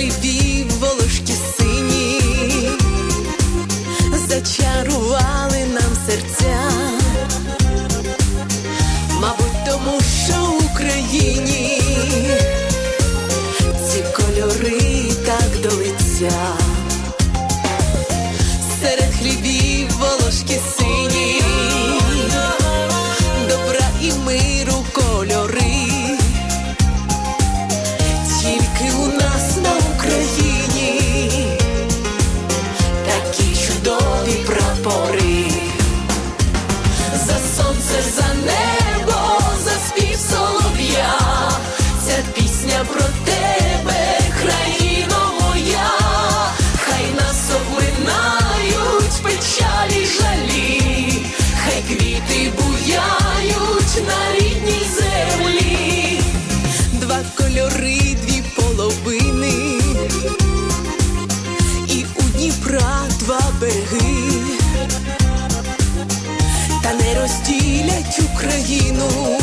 really deep. розділять Україну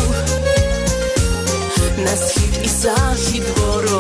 на схід і захід ворог.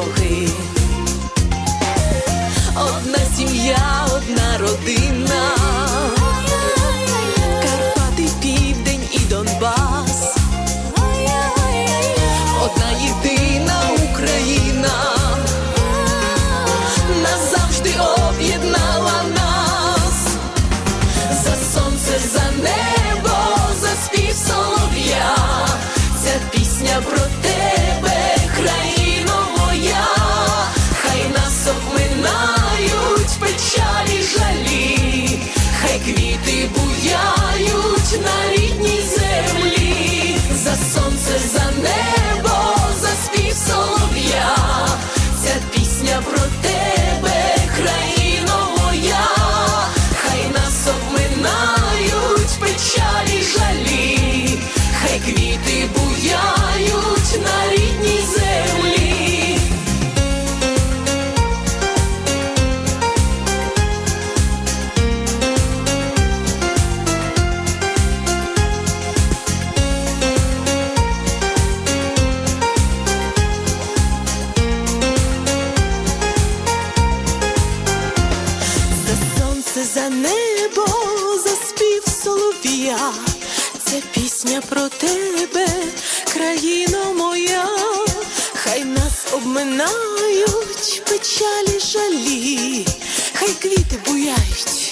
пісня про тебе, країно моя, хай нас обминають печалі жалі, хай квіти буяють.